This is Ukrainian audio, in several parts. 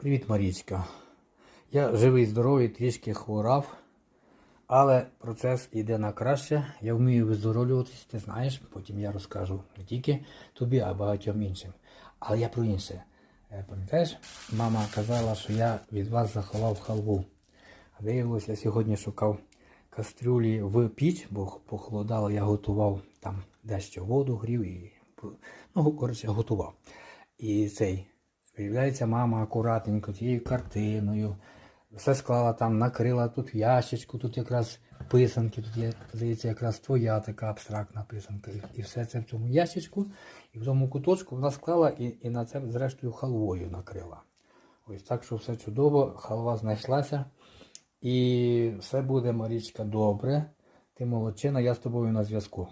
Привіт, Марічка. Я живий, здоровий, трішки хворав, але процес йде на краще. Я вмію виздоровлюватися, ти знаєш, потім я розкажу не тільки тобі, а багатьом іншим. Але я про інше. Е, Пам'ятаєш, мама казала, що я від вас заховав халву. Виявилося, я сьогодні шукав кастрюлі в піч, бо похолодало, я готував там дещо воду, грів і ну, коротше, готував. І цей, виявляється, мама акуратненько цією картиною. Все склала там, накрила тут ящичку, тут якраз писанки, тут є, здається, якраз твоя така абстрактна писанка. І все це в цьому ящичку, і в тому куточку вона склала і, і на це, зрештою, халвою накрила. Ось так, що все чудово, халва знайшлася. І все буде, Марічка, добре. Ти молодчина, я з тобою на зв'язку.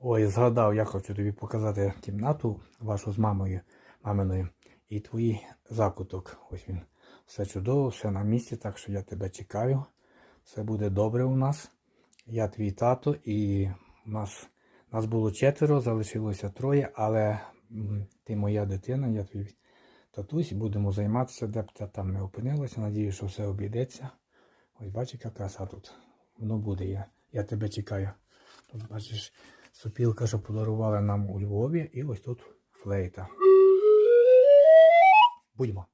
Ой, згадав, я хочу тобі показати кімнату вашу з мамою, маминою, і твій закуток. Ось він. Все чудово, все на місці, так що я тебе чекаю. Все буде добре у нас. Я твій тато, і нас, нас було четверо, залишилося троє, але ти моя дитина, я твій татусь, будемо займатися, де б ти там не опинилася. Надію, що все обійдеться. Ось бачиш, яка краса тут. Воно буде. Я, я тебе чекаю. Тут бачиш сопілка, що подарували нам у Львові, і ось тут флейта. Будьмо.